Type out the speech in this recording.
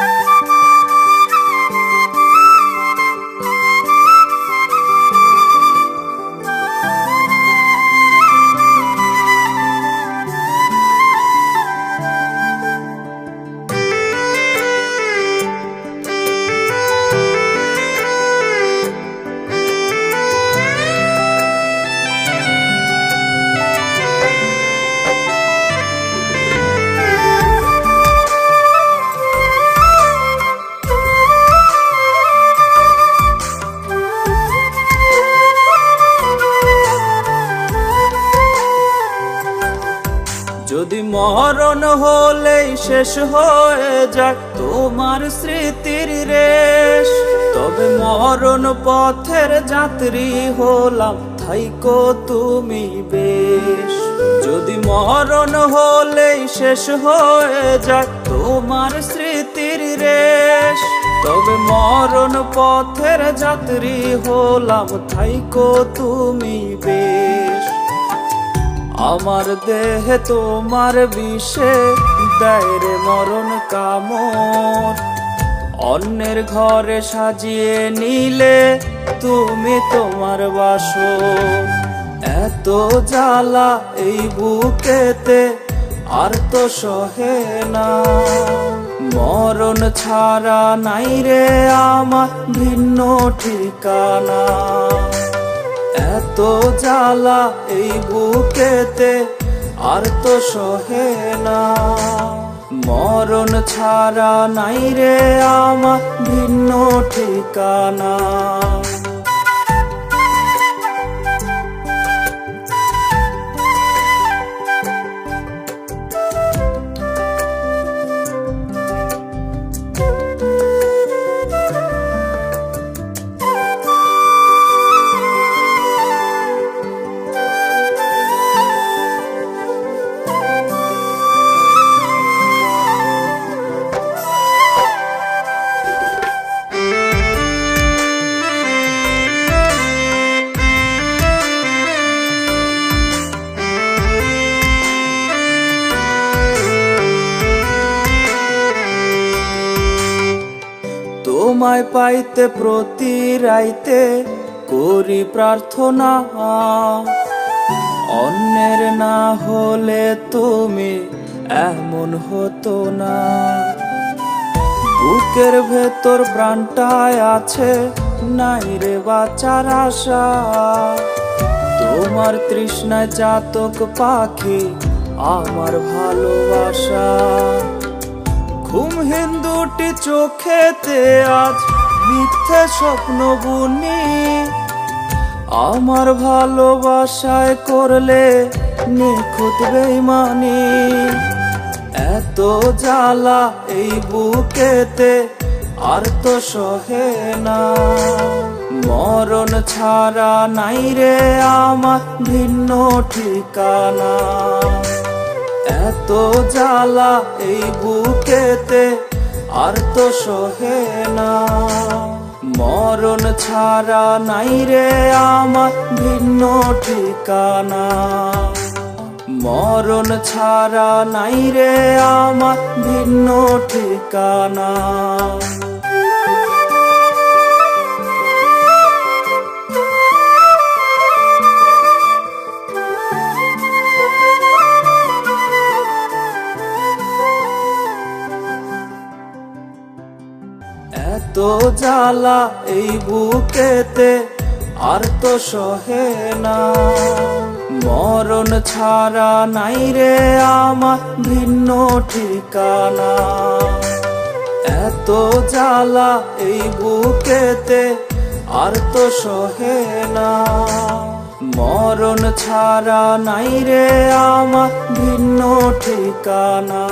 যদি মরণ হলেই শেষ হয়ে যাক তোমার স্মৃতির রেশ। তবে মরণ পথের যাত্রী হলাম থাইকো তুমি বেশ। যদি মরণ হলেই শেষ হয়ে যাক তোমার স্মৃতির রেশ। তবে মরণ পথের যাত্রী হলাম থাইকো তুমি বেশ আমার দেহে তোমার বিষে দেয় রে মরণ কামড় অন্যের ঘরে সাজিয়ে নিলে তুমি তোমার বাসো এত জ্বালা এই বুকেতে আর তো সহে না। মরণ ছাড়া নাই রে আমার ভিন্ন ঠিকানা। এত জ্বালা এই বুকেতে আর তো সহে না। মরণ ছাড়া নাই রে আমার ভিন্ন ঠিকানা। তোমায় পাইতে প্রতি রাইতে করি প্রার্থনা। অন্যের না হলে তুমি এমন হতো না। বুকের ভেতর প্রাণটায় আছে, নাই রে বাঁচার আশা। তোমার তৃষ্ণায় চাতক পাখি আমার ভালোবাসা। ঘুম হিন্দুটি চোখেতে আজ মিথ্যে স্বপ্ন বুনি। আমার ভালোবাসায় করলে নিখুঁত বেইমানি। এত জ্বালা এই বুকেতে আর তো সহে না। মরণ ছাড়া নাই রে আমার ভিন্ন ঠিকানা। এত জ্বালা এই বুকেতে আর তো সহে না। মরণ ছাড়া নাই রে আমার ভিন্ন ঠিকানা। মরণ ছাড়া নাই রে আমার ভিন্ন ঠিকানা। জ্বালা এই বুকেতে, আর তো সহে না। মরণ ছাড়া নাই রে আমার ভিন্ন ঠিকানা। এত জ্বালা এই বুকেতে, আর তো সহে না। মরণ ছাড়া নাই রে আমার ভিন্ন ঠিকানা।